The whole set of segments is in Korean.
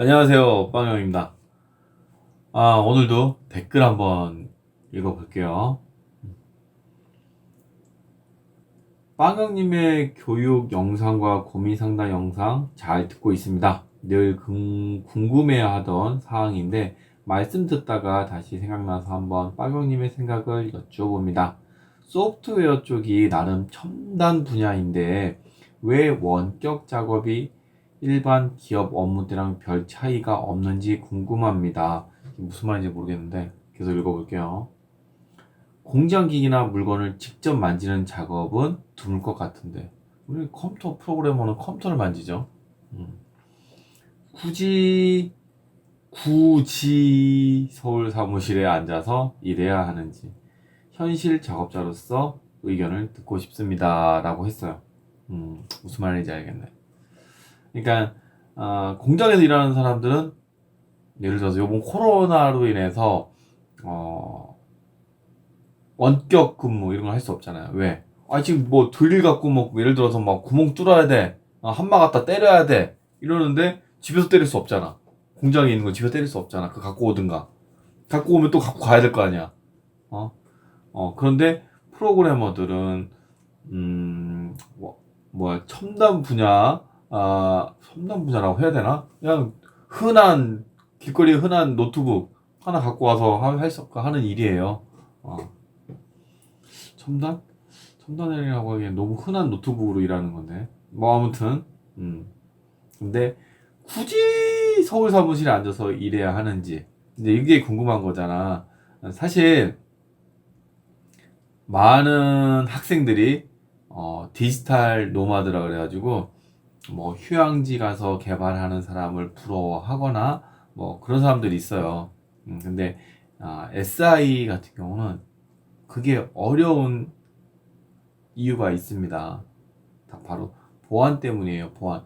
안녕하세요. 빵영입니다. 아, 오늘도 댓글 한번 읽어볼게요. 빵영님의 교육 영상과 고민 상담 영상 잘 듣고 있습니다. 늘 궁- 궁금해 하던 사항인데 말씀 듣다가 다시 생각나서 한번 빵영님의 생각을 여쭤봅니다. 소프트웨어 쪽이 나름 첨단 분야인데 왜 원격 작업이 일반 기업 업무 때랑 별 차이가 없는지 궁금합니다. 무슨 말인지 모르겠는데 계속 읽어볼게요. 공장기기나 물건을 직접 만지는 작업은 드물 것 같은데 우리 컴퓨터 프로그래머는 컴퓨터를 만지죠. 음. 굳이 굳이 서울 사무실에 앉아서 일해야 하는지 현실 작업자로서 의견을 듣고 싶습니다 라고 했어요. 음, 무슨 말인지 알겠네. 그러니까 어, 공장에서 일하는 사람들은 예를 들어서 요번 코로나로 인해서 어, 원격 근무 이런 걸 할 수 없잖아요. 왜? 아 지금 뭐 드릴 갖고 뭐 예를 들어서 막 구멍 뚫어야 돼, 어, 한마 갖다 때려야 돼 이러는데 집에서 때릴 수 없잖아. 공장에 있는 거 집에서 때릴 수 없잖아. 그 갖고 오든가. 갖고 오면 또 갖고 가야 될 거 아니야. 어? 어 그런데 프로그래머들은 음 뭐, 뭐야 첨단 분야 아, 첨단 분야라고 해야 되나? 그냥 흔한 길거리에 흔한 노트북 하나 갖고 와서 할수 하는 일이에요. 어. 첨단? 첨단이라고 하기엔 너무 흔한 노트북으로 일하는 건데. 뭐 아무튼 음. 근데 굳이 서울 사무실에 앉아서 일해야 하는지 이제 이게 궁금한 거잖아. 사실 많은 학생들이 어, 디지털 노마드라 그래가지고 뭐 휴양지 가서 개발하는 사람을 부러워하거나 뭐 그런 사람들이 있어요. 음, 근데 아, SI 같은 경우는 그게 어려운 이유가 있습니다. 다 바로 보안 때문이에요. 보안.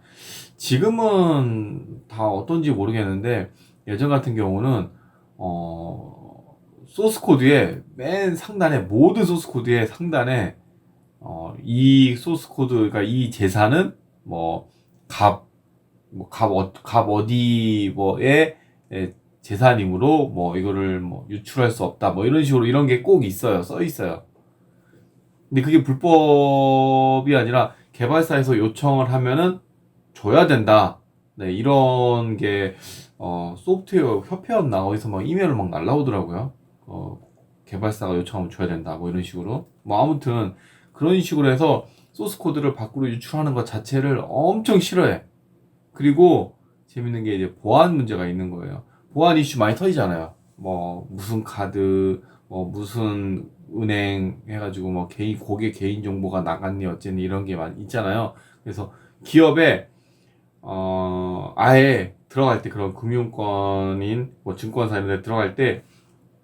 지금은 다 어떤지 모르겠는데 예전 같은 경우는 어, 소스 코드의 맨 상단에 모든 소스 코드의 상단에 어, 이 소스 코드 그러니까 이 재산은 뭐 갑, 뭐 갑, 어, 갑 어디 뭐에 에, 재산이므로 뭐 이거를 뭐 유출할 수 없다 뭐 이런 식으로 이런 게 꼭 있어요 써 있어요. 근데 그게 불법이 아니라 개발사에서 요청을 하면은 줘야 된다. 네 이런 게 어, 소프트웨어 협회였나 어디서 막 이메일을 막 날라오더라고요. 어, 개발사가 요청하면 줘야 된다 뭐 이런 식으로 뭐 아무튼 그런 식으로 해서 소스 코드를 밖으로 유출하는 것 자체를 엄청 싫어해. 그리고 재밌는 게 이제 보안 문제가 있는 거예요. 보안 이슈 많이 터지잖아요. 뭐 무슨 카드, 뭐 무슨 은행 해가지고 뭐 개인 고객 개인 정보가 나갔니 어쨌니 이런 게 많이 있잖아요. 그래서 기업에 어 아예 들어갈 때 그런 금융권인 뭐 증권사 이런 데 들어갈 때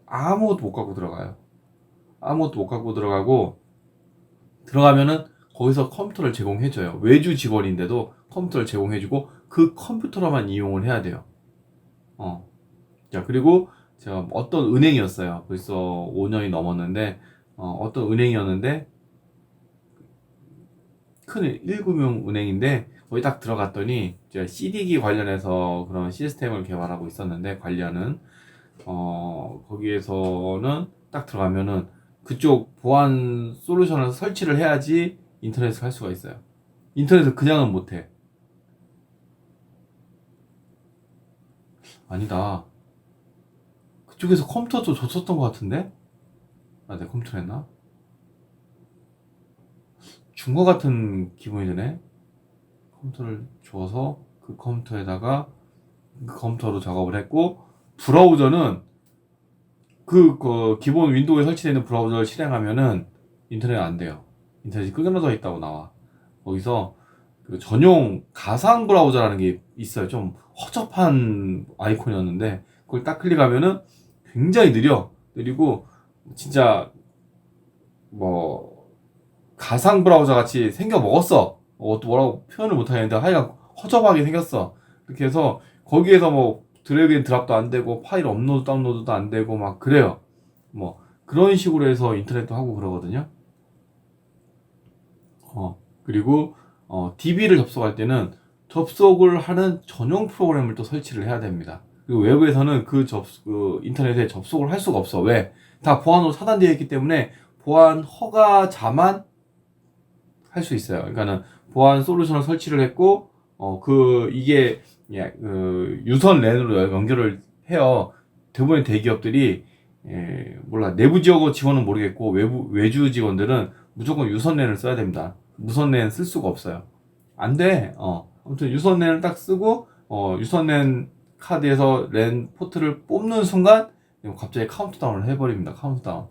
아무것도 못 갖고 들어가요. 아무것도 못 갖고 들어가고 들어가면은 거기서 컴퓨터를 제공해줘요. 외주 직원인데도 컴퓨터를 제공해주고 그 컴퓨터로만 이용을 해야 돼요. 어. 자, 그리고 제가 어떤 은행이었어요. 벌써 5년이 넘었는데, 어, 떤 은행이었는데, 큰 1금융 은행인데, 거기 딱 들어갔더니, 제가 CD기 관련해서 그런 시스템을 개발하고 있었는데, 관련은, 어, 거기에서는 딱 들어가면은, 그쪽 보안 솔루션을 설치를 해야지 인터넷을 할 수가 있어요. 인터넷을 그냥은 못해. 아니다. 그쪽에서 컴퓨터도 줬었던 것 같은데? 아, 내 컴퓨터 했나? 준 것 같은 기분이 드네? 컴퓨터를 줘서 그 컴퓨터에다가 그 컴퓨터로 작업을 했고, 브라우저는 그, 그 기본 윈도우에 설치되어 있는 브라우저를 실행하면은 인터넷 안 돼요. 인터넷이 끊어져 있다고 나와. 거기서 그 전용 가상 브라우저라는 게 있어요. 좀 허접한 아이콘이었는데 그걸 딱 클릭하면은 굉장히 느려. 느리고 진짜 뭐 가상 브라우저 같이 생겨 먹었어. 어, 또 뭐라고 표현을 못 하겠는데 하여간 허접하게 생겼어. 이렇게 해서 거기에서 뭐 드래그 앤 드랍도 안 되고 파일 업로드 다운로드도 안 되고 막 그래요. 뭐 그런 식으로 해서 인터넷도 하고 그러거든요. 어, 그리고 어, DB를 접속할 때는 접속을 하는 전용 프로그램을 또 설치를 해야 됩니다. 그리고 외부에서는 그 접, 그 인터넷에 접속을 할 수가 없어. 왜? 다 보안으로 차단되어 있기 때문에 보안 허가자만 할 수 있어요. 그러니까는 보안 솔루션을 설치를 했고, 어, 그, 이게, 예, 그, 유선 랜으로 연결을 해요. 대부분의 대기업들이, 예, 몰라. 내부 지역 지원은 모르겠고, 외부, 외주 직원들은 무조건 유선 랜을 써야 됩니다. 무선 랜 쓸 수가 없어요. 안 돼. 어. 아무튼 유선 랜을 딱 쓰고, 어, 유선 랜 카드에서 랜 포트를 뽑는 순간, 갑자기 카운트다운을 해버립니다. 카운트다운.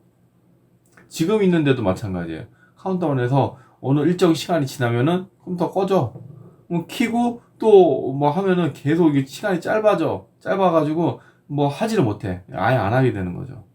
지금 있는데도 마찬가지예요. 카운트다운해서 어느 일정 시간이 지나면은 컴퓨터 꺼져. 뭐 키고 또 뭐 하면은 계속 이게 시간이 짧아져. 짧아가지고 뭐 하지를 못해. 아예 안 하게 되는 거죠.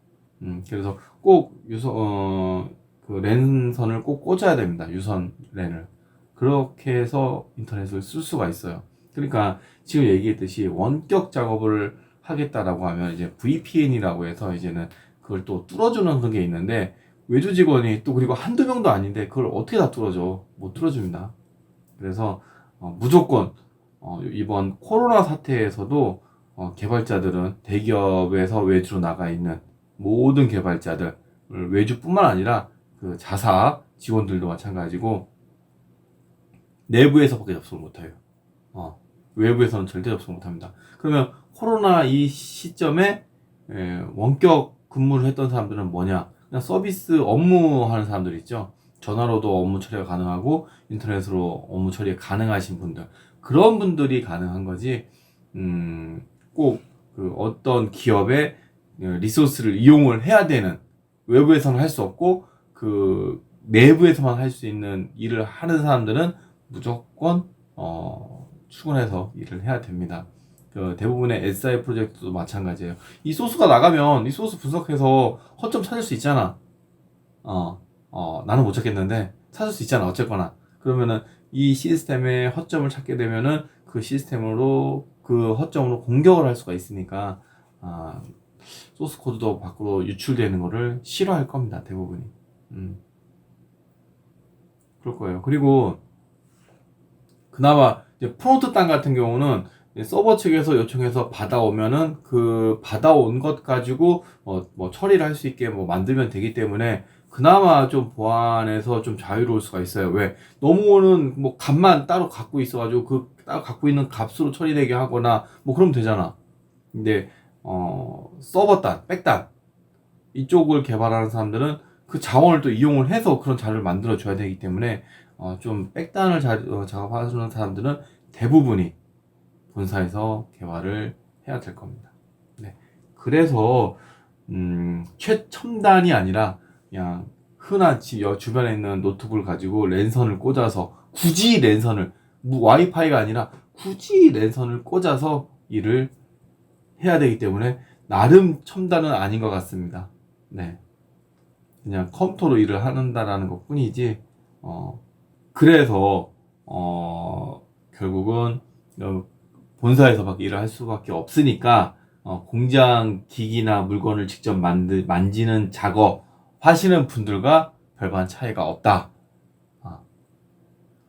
음, 그래서 꼭 유선, 어, 그 랜선을 꼭 꽂아야 됩니다. 유선 랜을. 그렇게 해서 인터넷을 쓸 수가 있어요. 그러니까 지금 얘기했듯이 원격 작업을 하겠다라고 하면 이제 VPN이라고 해서 이제는 그걸 또 뚫어주는 그런 게 있는데 외주 직원이 또 그리고 한두 명도 아닌데 그걸 어떻게 다 뚫어줘? 못 뚫어줍니다. 그래서 어, 무조건 어, 이번 코로나 사태에서도 어, 개발자들은 대기업에서 외주로 나가 있는 모든 개발자들 외주뿐만 아니라 그 자사 직원들도 마찬가지고 내부에서밖에 접속을 못해요. 어, 외부에서는 절대 접속 못합니다. 그러면 코로나 이 시점에 에, 원격 근무를 했던 사람들은 뭐냐? 그냥 서비스 업무 하는 사람들 있죠. 전화로도 업무 처리가 가능하고 인터넷으로 업무 처리 가능하신 분들 그런 분들이 가능한 거지. 음, 꼭 그 어떤 기업의 리소스를 이용을 해야 되는 외부에서는 할 수 없고 그 내부에서만 할 수 있는 일을 하는 사람들은 무조건 어, 출근해서 일을 해야 됩니다. 그 대부분의 SI 프로젝트도 마찬가지예요. 이 소스가 나가면 이 소스 분석해서 허점 찾을 수 있잖아. 어, 어, 나는 못 찾겠는데 찾을 수 있잖아. 어쨌거나. 그러면은 이 시스템의 허점을 찾게 되면은 그 시스템으로 그 허점으로 공격을 할 수가 있으니까 아, 소스 코드도 밖으로 유출되는 거를 싫어할 겁니다. 대부분이. 음. 그럴 거예요. 그리고 그나마 이제 프론트 땅 같은 경우는 서버 측에서 요청해서 받아오면은 그 받아온 것 가지고 어, 뭐 처리를 할 수 있게 뭐 만들면 되기 때문에 그나마 좀 보안에서 좀 자유로울 수가 있어요. 왜? 너무는 뭐 값만 따로 갖고 있어가지고 그 따로 갖고 있는 값으로 처리되게 하거나 뭐 그러면 되잖아. 근데 어 서버 단, 백단 이쪽을 개발하는 사람들은 그 자원을 또 이용을 해서 그런 자료를 만들어 줘야 되기 때문에 어, 좀 백단을 자, 어, 작업하는 사람들은 대부분이 본사에서 개발을 해야 될 겁니다. 네. 그래서 음, 최첨단이 아니라 그냥 흔한 지 주변에 있는 노트북을 가지고 랜선을 꽂아서 굳이 랜선을 와이파이가 아니라 굳이 랜선을 꽂아서 일을 해야 되기 때문에 나름 첨단은 아닌 것 같습니다. 네. 그냥 컴퓨터로 일을 한다라는 것 뿐이지, 어, 그래서, 어, 결국은, 어, 본사에서밖에 일을 할 수밖에 없으니까, 어, 공장 기기나 물건을 직접 만드, 만지는 작업 하시는 분들과 별반 차이가 없다. 어.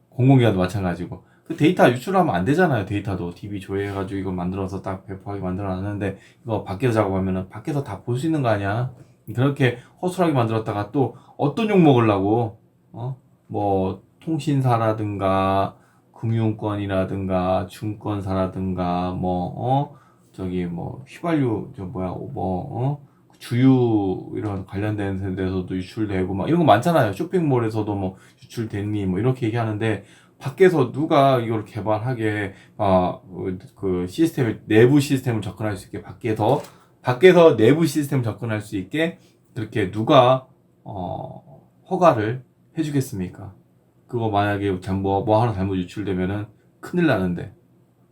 공공기관도 마찬가지고. 그 데이터 유출하면 안 되잖아요. 데이터도 DB 조회해가지고 이거 만들어서 딱 배포하게 만들어놨는데 이거 밖에서 작업하면은 밖에서 다 볼 수 있는 거 아니야? 그렇게 허술하게 만들었다가 또 어떤 욕 먹으려고 어? 뭐 통신사라든가 금융권이라든가 증권사라든가 뭐 어? 저기 뭐 휘발유 저 뭐야 뭐 어? 주유 이런 관련된 데서도 유출되고 막 이런 거 많잖아요. 쇼핑몰에서도 뭐 유출됐니 뭐 이렇게 얘기하는데 밖에서 누가 이걸 개발하게 아그 시스템 내부 시스템을 접근할 수 있게 밖에서 밖에서 내부 시스템 접근할 수 있게 그렇게 누가 어 허가를 해주겠습니까? 그거 만약에 뭐, 뭐 하나 잘못 유출되면은 큰일 나는데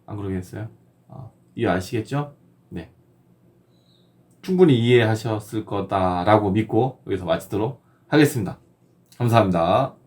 안 그러겠어요? 어, 이해 아시겠죠? 네. 충분히 이해하셨을 거다라고 믿고 여기서 마치도록 하겠습니다. 감사합니다.